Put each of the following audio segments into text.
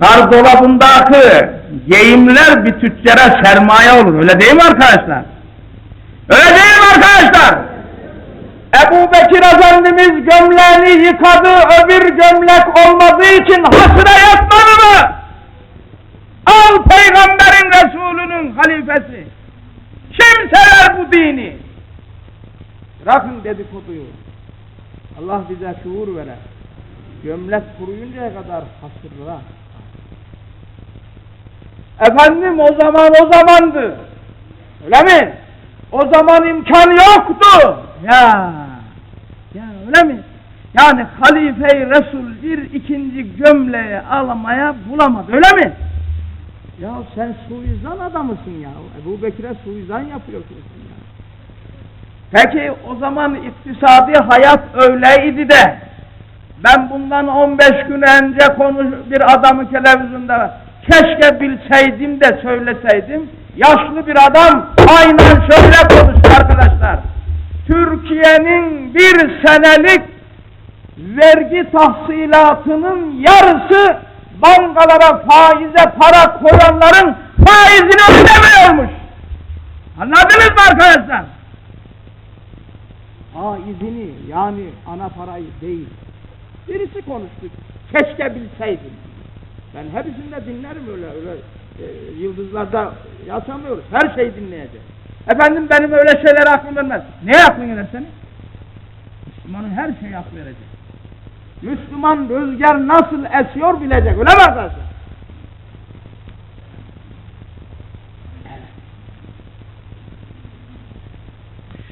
Gardolabındaki giyimler bir tüccara sermaye olur. Öyle değil mi arkadaşlar? Öyle değil mi arkadaşlar? Ebu Bekir Efendimiz gömleğini yıkadı, öbür gömlek olmadığı için hasıra yatmadı mı? Al peygamberin Resulünün halifesi. Kim sever bu dini? Bırakın dedikoduyu. Allah bize şuur verer. Gömlek kuruyuncaya kadar hasırla. Efendim o zaman o zamandı. Öyle mi? O zaman imkan yoktu. Ya. Ya öyle mi? Yani halife-i Resul bir ikinci gömleği almaya bulamadı. Öyle mi? Ya sen suizan adamısın ya. Ebu Bekir'e suizan yapıyorsun sen ya. Peki o zaman iktisadi hayat öyleydi de ben bundan 15 gün önce konuş bir adamı televizyonda keşke bilseydim de söyleseydim. Yaşlı bir adam aynen şöyle konuştu arkadaşlar. Türkiye'nin bir senelik vergi tahsilatının yarısı bankalara faize para koyanların faizini ödemiyormuş. Anladınız mı arkadaşlar? Faizini yani ana parayı değil. Birisi konuştu. Keşke bilseydim. Ben hepsini de dinlerim öyle öyle e, yıldızlarda yaşamıyoruz. Her şeyi dinleyeceğiz. Efendim benim öyle şeyler aklım vermez. Ne aklın gelir senin? Müslümanın her şeyi aklı verecek. Müslüman rüzgar nasıl esiyor bilecek. Öyle mi arkadaşlar?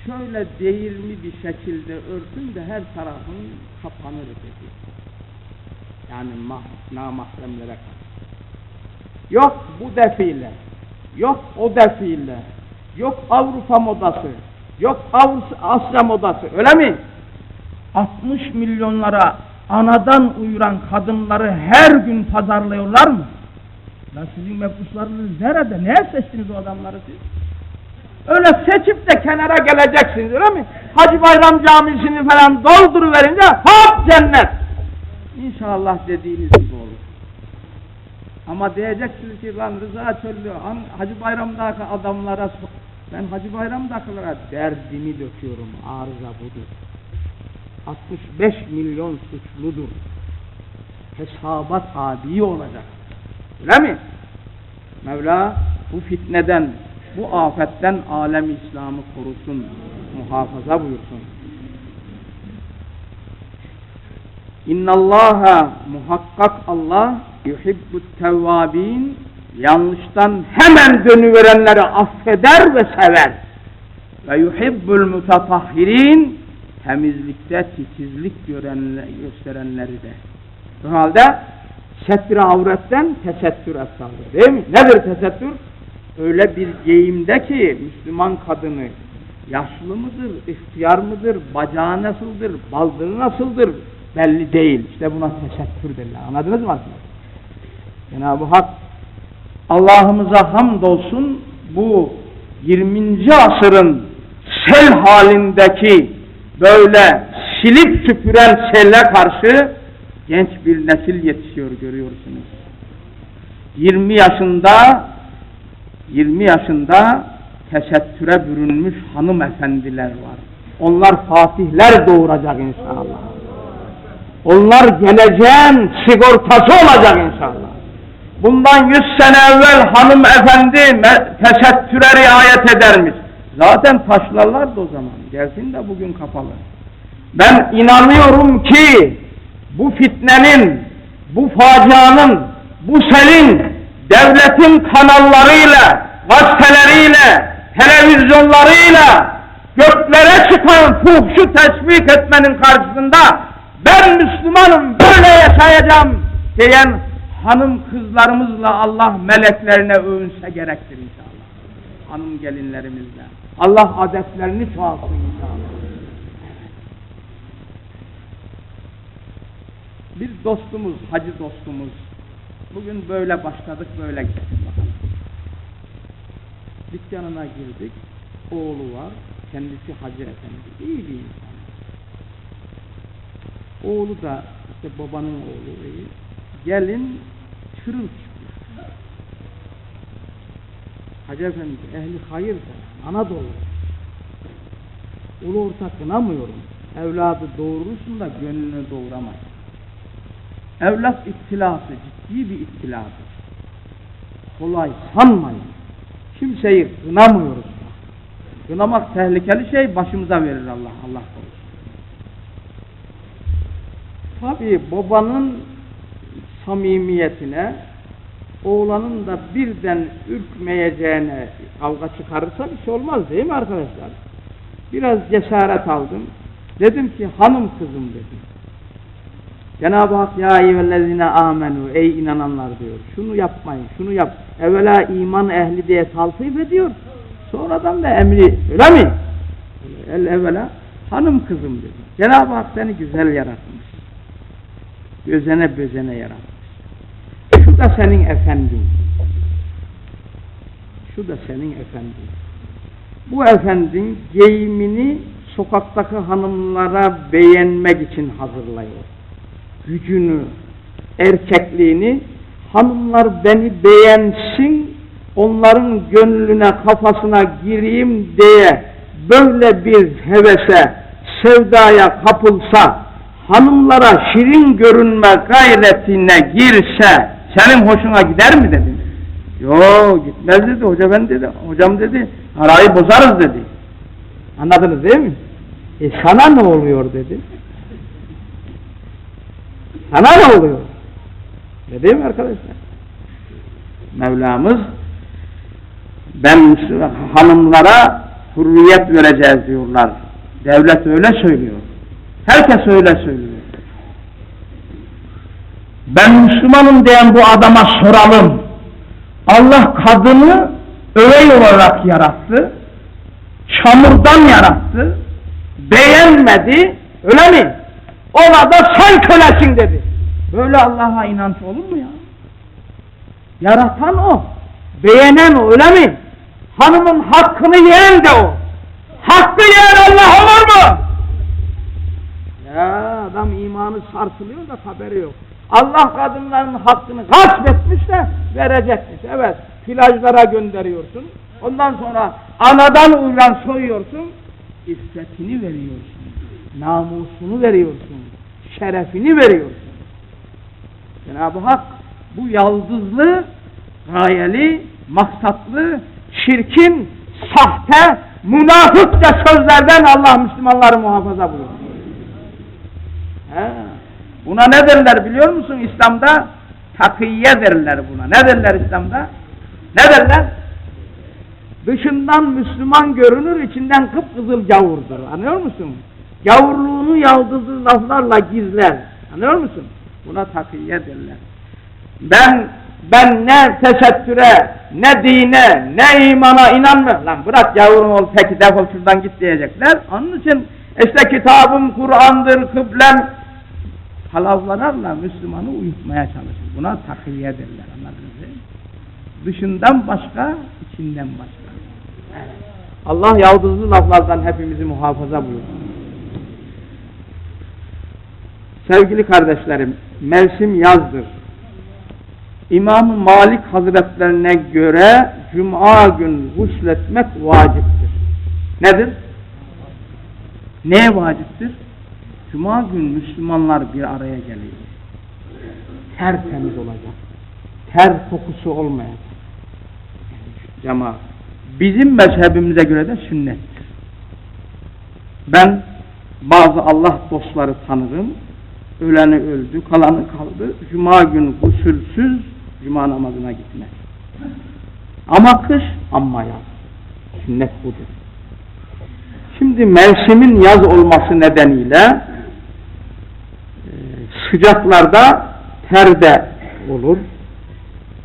Şöyle değirmi bir şekilde örtün de her tarafın kapanır dedi. Yani mah namahremlere. Yok bu defile, yok o defile, yok Avrupa modası, yok Avrupa Asya modası öyle mi? 60 milyonlara anadan uyuran kadınları her gün pazarlıyorlar mı? Lan sizin mebuslarınız nerede? Neye seçtiniz o adamları siz? Öyle seçip de kenara geleceksiniz öyle mi? Hacı Bayram Camisi'ni falan dolduruverince hop cennet. İnşallah dediğiniz gibi olur. Ama diyeceksiniz ki lan Rıza Çöllü Hacı Bayram'daki adamlara ben Hacı Bayram'dakilara derdimi döküyorum. Arıza budur. 65 milyon suçludur. Hesaba tabi olacak. Öyle mi? Mevla bu fitneden, bu afetten alem İslam'ı korusun, muhafaza buyursun. İnnallaha muhakkak Allah yuhibbut tevvabin yanlıştan hemen dönüverenleri affeder ve sever. Ve yuhibbul mutatahhirin temizlikte titizlik görenle, gösterenleri de. O halde setr avretten tesettür efsaldır. Değil mi? Nedir tesettür? Öyle bir giyimde ki Müslüman kadını yaşlı mıdır, ihtiyar mıdır, bacağı nasıldır, baldığı nasıldır belli değil. İşte buna tesettür derler. Anladınız mı arkadaşlar? Cenab-ı Hak Allah'ımıza hamdolsun bu 20. asırın sel halindeki böyle silip süpüren selle karşı genç bir nesil yetişiyor görüyorsunuz. 20 yaşında 20 yaşında tesettüre bürünmüş hanımefendiler var. Onlar fatihler doğuracak inşallah. Onlar geleceğin sigortası olacak inşallah. Bundan 100 sene evvel hanımefendi me- tesettüre riayet edermiş. Zaten taşlarlardı o zaman. Gelsin de bugün kapalı. Ben inanıyorum ki bu fitnenin, bu facianın, bu selin devletin kanallarıyla, gazeteleriyle, televizyonlarıyla göklere çıkan fuhşu teşvik etmenin karşısında ben Müslümanım böyle yaşayacağım diyen hanım kızlarımızla Allah meleklerine övünse gerektir inşallah. Hanım gelinlerimizle. Allah adetlerini çoğalsın inşallah. Bir dostumuz, hacı dostumuz. Bugün böyle başladık, böyle gittik bakalım. Dükkanına girdik. Oğlu var. Kendisi hacı efendi. İyi bir insan. Oğlu da işte babanın oğlu iyi. Gelin kırıl çıkıyor. Hacı Efendi ehli hayır da Anadolu. Ulu orta kınamıyorum. Evladı doğurursun da gönlünü doğuramaz. Evlat ittilası ciddi bir ittiladır. Kolay sanmayın. Kimseyi kınamıyoruz. Kınamak tehlikeli şey başımıza verir Allah Allah korusun. Tabi babanın samimiyetine oğlanın da birden ürkmeyeceğine kavga çıkarırsa bir şey olmaz değil mi arkadaşlar? Biraz cesaret aldım. Dedim ki hanım kızım dedim. Cenab-ı Hak ya eyyühellezine amenu ey inananlar diyor. Şunu yapmayın, şunu yap. Evvela iman ehli diye taltif ediyor. Sonradan da emri öyle mi? El evvela hanım kızım dedi. Cenab-ı Hak seni güzel yaratmış. Gözene bözene yaratmış. Şu da senin efendin. Şu da senin efendin. Bu efendin giyimini sokaktaki hanımlara beğenmek için hazırlıyor. Gücünü, erkekliğini hanımlar beni beğensin, onların gönlüne kafasına gireyim diye böyle bir hevese, sevdaya kapılsa, hanımlara şirin görünme gayretine girse, senin hoşuna gider mi dedim. Yo gitmez dedi hoca ben dedi. Hocam dedi arayı bozarız dedi. Anladınız değil mi? E sana ne oluyor dedi. Sana ne oluyor? Ne değil mi arkadaşlar? Mevlamız ben hanımlara hürriyet vereceğiz diyorlar. Devlet öyle söylüyor. Herkes öyle söylüyor. Ben Müslümanım diyen bu adama soralım. Allah kadını övey olarak yarattı. Çamurdan yarattı. Beğenmedi. Öyle mi? Ona da sen kölesin dedi. Böyle Allah'a inanç olur mu ya? Yaratan o. Beğenen o öyle mi? Hanımın hakkını yiyen de o. Hakkı yiyen Allah olur mu? Adam imanı sarsılıyor da haberi yok. Allah kadınların hakkını gasp etmiş de verecekmiş. Evet plajlara gönderiyorsun. Ondan sonra anadan uyan soyuyorsun. İffetini veriyorsun. Namusunu veriyorsun. Şerefini veriyorsun. Cenab-ı Hak bu yaldızlı, gayeli, maksatlı, şirkin, sahte, münafıkça sözlerden Allah Müslümanları muhafaza buyuruyor. Buna ne derler biliyor musun İslam'da? Takiye derler buna. Ne derler İslam'da? Ne derler? Dışından Müslüman görünür, içinden kıpkızıl gavurdur. Anlıyor musun? Gavurluğunu yaldızlı laflarla gizler. Anlıyor musun? Buna takiye derler. Ben ben ne tesettüre, ne dine, ne imana inanmıyorum. Lan bırak yavrum ol peki defol şuradan git diyecekler. Onun için işte kitabım Kur'an'dır, kıblem halavlarla Müslümanı uyutmaya çalışır. Buna takiye derler anladınız mı? Dışından başka, içinden başka. Allah yaldızlı laflardan hepimizi muhafaza buyursun. Sevgili kardeşlerim, mevsim yazdır. İmam Malik Hazretlerine göre Cuma gün gusletmek vaciptir. Nedir? Neye vaciptir? Cuma gün Müslümanlar bir araya geliyor. Tertemiz olacak. Ter kokusu olmayacak. Cemaat. Bizim mezhebimize göre de sünnettir. Ben bazı Allah dostları tanırım. Öleni öldü, kalanı kaldı. Cuma gün gusülsüz cuma namazına gitmez. Ama kış amma yaz. Sünnet budur. Şimdi mevsimin yaz olması nedeniyle sıcaklarda ter de olur,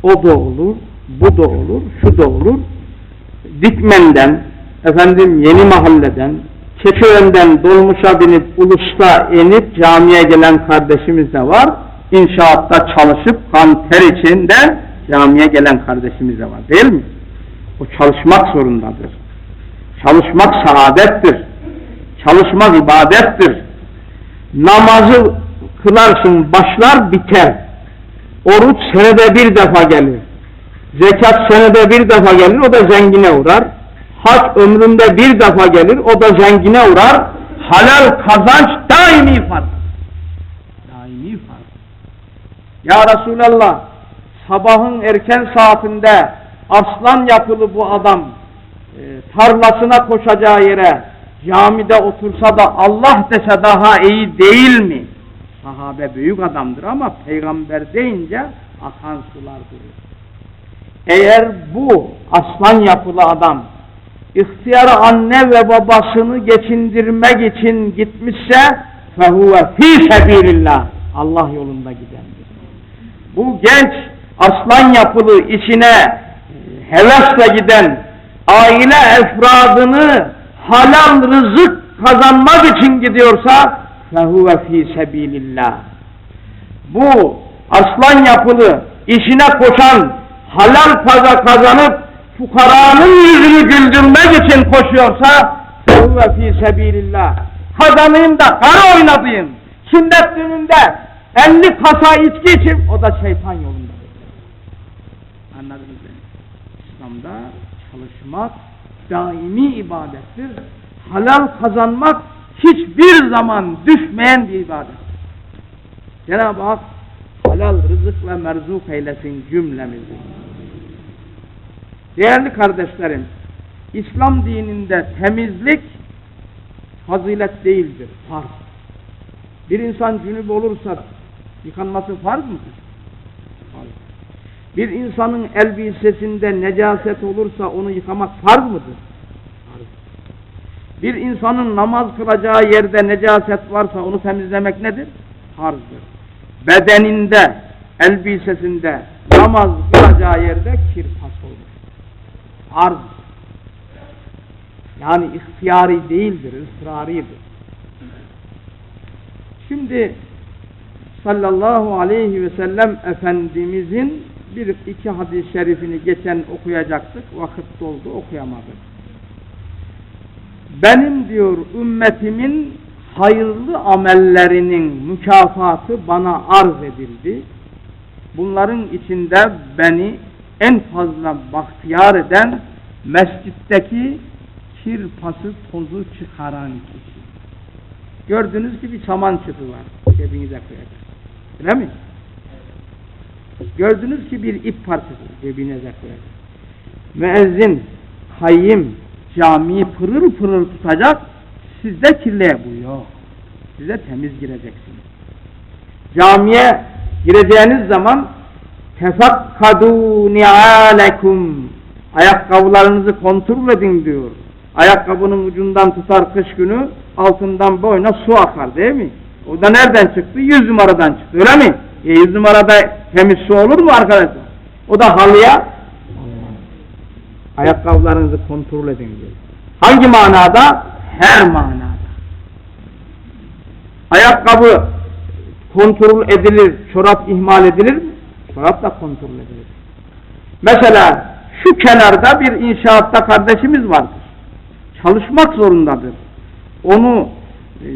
o da olur, bu da olur, şu da olur. Dikmen'den, efendim Yeni Mahalle'den, Keçiören'den dolmuşa binip Ulus'ta inip camiye gelen kardeşimiz de var. İnşaatta çalışıp kan ter içinde camiye gelen kardeşimiz de var değil mi? O çalışmak zorundadır. Çalışmak saadettir. Çalışmak ibadettir. Namazı kılarsın başlar biter. Oruç senede bir defa gelir. Zekat senede bir defa gelir, o da zengine uğrar. Hac ömründe bir defa gelir, o da zengine uğrar. Halal kazanç daimi fark. Daimi fark. Ya Resulallah, sabahın erken saatinde aslan yapılı bu adam e, tarlasına koşacağı yere camide otursa da Allah dese daha iyi değil mi? Sahabe büyük adamdır ama peygamber deyince akan sular durur. Eğer bu aslan yapılı adam ihtiyarı anne ve babasını geçindirmek için gitmişse fehuve fi sebilillah Allah yolunda gidendir. Bu genç aslan yapılı içine hevesle giden aile efradını halal rızık kazanmak için gidiyorsa fehuve fi sebilillah. Bu aslan yapılı işine koşan halal para kazanıp fukaranın yüzünü güldürmek için koşuyorsa fehuve fi sebilillah. Kazanayım da para oynatayım. Sünnet düğününde 50 kasa içki için o da şeytan yolunda. Anladınız mı? İslam'da çalışmak daimi ibadettir. Halal kazanmak hiçbir zaman düşmeyen bir ibadet. Cenab-ı Hak halal rızıkla merzuk eylesin cümlemizi. Değerli kardeşlerim, İslam dininde temizlik fazilet değildir, farz. Bir insan cünüp olursa yıkanması farz mıdır? Farz. Bir insanın elbisesinde necaset olursa onu yıkamak farz mıdır? Bir insanın namaz kılacağı yerde necaset varsa onu temizlemek nedir? Farzdır. Bedeninde, elbisesinde namaz kılacağı yerde kirpas olur. Farz. Yani ihtiyari değildir, ısraridir. Şimdi sallallahu aleyhi ve sellem Efendimizin bir iki hadis-i şerifini geçen okuyacaktık. Vakit doldu okuyamadık. Benim diyor ümmetimin hayırlı amellerinin mükafatı bana arz edildi. Bunların içinde beni en fazla bahtiyar eden mescitteki kirpası tozu çıkaran kişi. Gördüğünüz gibi saman çıtı var. Cebinize koyacak. Öyle mi? Gördünüz ki bir ip parçası cebinize koyacak. Müezzin, kayyim, camiyi pırıl pırıl tutacak. Sizde kirliye bu yok. Size temiz gireceksiniz. Camiye gireceğiniz zaman tefakkadu ni'alekum ayakkabılarınızı kontrol edin diyor. Ayakkabının ucundan tutar kış günü altından boyuna su akar değil mi? O da nereden çıktı? Yüz numaradan çıktı öyle mi? E yüz numarada temiz su olur mu arkadaşlar? O da halıya ayakkabılarınızı kontrol edin diyor. Hangi manada? Her manada. Ayakkabı kontrol edilir, çorap ihmal edilir mi? Çorap da kontrol edilir. Mesela şu kenarda bir inşaatta kardeşimiz vardır. Çalışmak zorundadır. Onu e,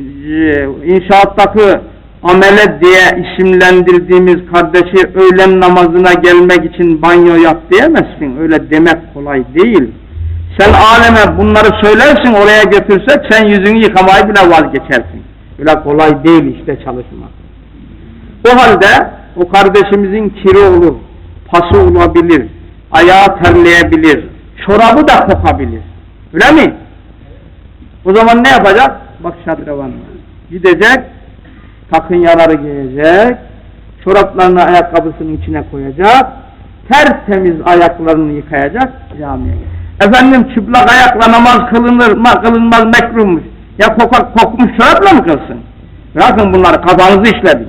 inşaattaki amele diye isimlendirdiğimiz kardeşi öğlen namazına gelmek için banyo yap diyemezsin. Öyle demek kolay değil. Sen aleme bunları söylersin oraya götürsek sen yüzünü yıkamayı bile vazgeçersin. Öyle kolay değil işte çalışmak. O halde o kardeşimizin kiri olur, pası olabilir, ayağı terleyebilir, çorabı da kokabilir. Öyle mi? O zaman ne yapacak? Bak şadrevan Gidecek, takın yaları giyecek, çoraplarını ayakkabısının içine koyacak, tertemiz ayaklarını yıkayacak camiye. Efendim çıplak ayakla namaz kılınır mı, kılınmaz mekruhmuş. Ya kokak kokmuş çorapla mı kılsın? Bırakın bunları kafanızı işledin.